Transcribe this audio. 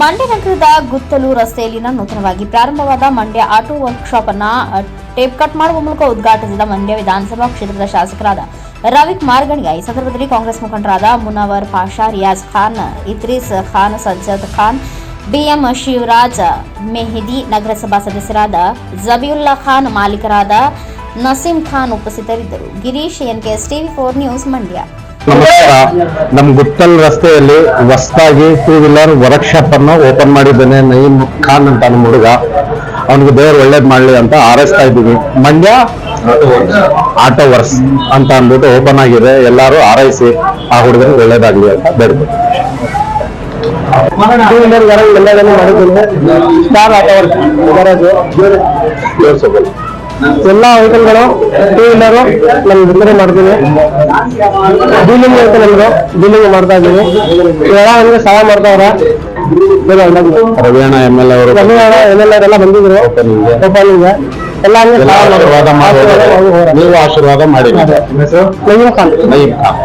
ಮಂಡ್ಯ ನಗರದ ಗುತ್ತಲು ರಸ್ತೆಯಲ್ಲಿನ ನೂತನವಾಗಿ ಪ್ರಾರಂಭವಾದ ಮಂಡ್ಯ ಆಟೋ ವರ್ಕ್ಶಾಪ್ ಅನ್ನ ಟೇಪ್ ಕಟ್ ಮಾಡುವ ಮೂಲಕ ಉದ್ಘಾಟಿಸಿದ ಮಂಡ್ಯ ವಿಧಾನಸಭಾ ಕ್ಷೇತ್ರದ ಶಾಸಕರಾದ ರವಿಕ್ ಮಾರ್ಗಣಿಯ ಈ ಸಂದರ್ಭದಲ್ಲಿ ಕಾಂಗ್ರೆಸ್ ಮುಖಂಡರಾದ ಮುನವರ್ ಪಾಷಾ, ರಿಯಾಜ್ ಖಾನ್, ಇತ್ರೀಸ್ ಖಾನ್, ಸಜ್ಜದ್ ಖಾನ್, ಬಿಎಂ ಶಿವರಾಜ್, ಮೆಹಿದಿ ನಗರಸಭಾ ಸದಸ್ಯರಾದ ಜಬಿಯುಲ್ಲಾ ಖಾನ್ ಮಾಲೀಕರಾದ ನಸೀಂ ಖಾನ್ ಉಪಸ್ಥಿತರಿದ್ದರು. Girish NKS TV four news Mandya. ನಮಸ್ಕಾರ. ನಮ್ ಗುತ್ತಲ್ ರಸ್ತೆಯಲ್ಲಿ ಹೊಸದಾಗಿ ಟೂ ವೀಲರ್ ವರ್ಕ್ಶಾಪ್ ಅನ್ನು ಓಪನ್ ಮಾಡಿದ್ದೇನೆ ನಯೀಮ್ ಖಾನ್ ಅಂತ ನಮ್ಮ ಹುಡುಗ. ಅವನಿಗೆ ದೇವ್ರು ಒಳ್ಳೇದ್ ಮಾಡ್ಲಿ ಅಂತ ಆರೈಸ್ತಾ ಇದ್ದೀವಿ ಮಂಡ್ಯ ಆಟೋ ವರ್ಕ್ಸ್ ಅಂತ ಅಂದ್ಬಿಟ್ಟು ಓಪನ್ ಆಗಿದೆ. ಎಲ್ಲರೂ ಆರೈಸಿ ಆ ಹುಡುಗನಿಗೆ ಒಳ್ಳೇದಾಗ್ಲಿ ಅಂತ ಬೇಡ್ಬೋದು ಟೂ ವೀಲರ್ ಎಲ್ಲದನ್ನು ಮಾಡಿದ್ದೀನಿ. ಸ್ಟಾರ್ ಆಟೋ ವರ್ಕ್ಸ್ ಎಲ್ಲ ವೆಹಿಕಲ್ಗಳು ಟೂ ವೀಲರು ನಾನು ಬಿತ್ತನೆ ಮಾಡ್ತೀನಿ. ಡೀಲಿಂಗ್ ಇರುತ್ತೆ ನಮ್ದು ಡೀಲಿಂಗ್ ಮಾಡ್ತಾ ಇದ್ದೀನಿ. ಎಲ್ಲ ಅಂದ್ರೆ ಸಹಾಯ ಮಾಡ್ತಾವ್ರ. ರವಿಯಣ್ಣ ಎಂ ಎಲ್ ಅವರು ಎಂ ಎಲ್ ಎಲ್ಲ ಬಂದಿದ್ರು. ಓಪನಿಂಗ್ ಎಲ್ಲ ಹಂಗೆ ಆಶೀರ್ವಾದ ಮಾಡಿ. ನೀವು ಆಶೀರ್ವಾದ ಮಾಡಿ. ನಯೀಮ್ ಖಾನ್. ನಯೀಮ್ ಖಾನ್.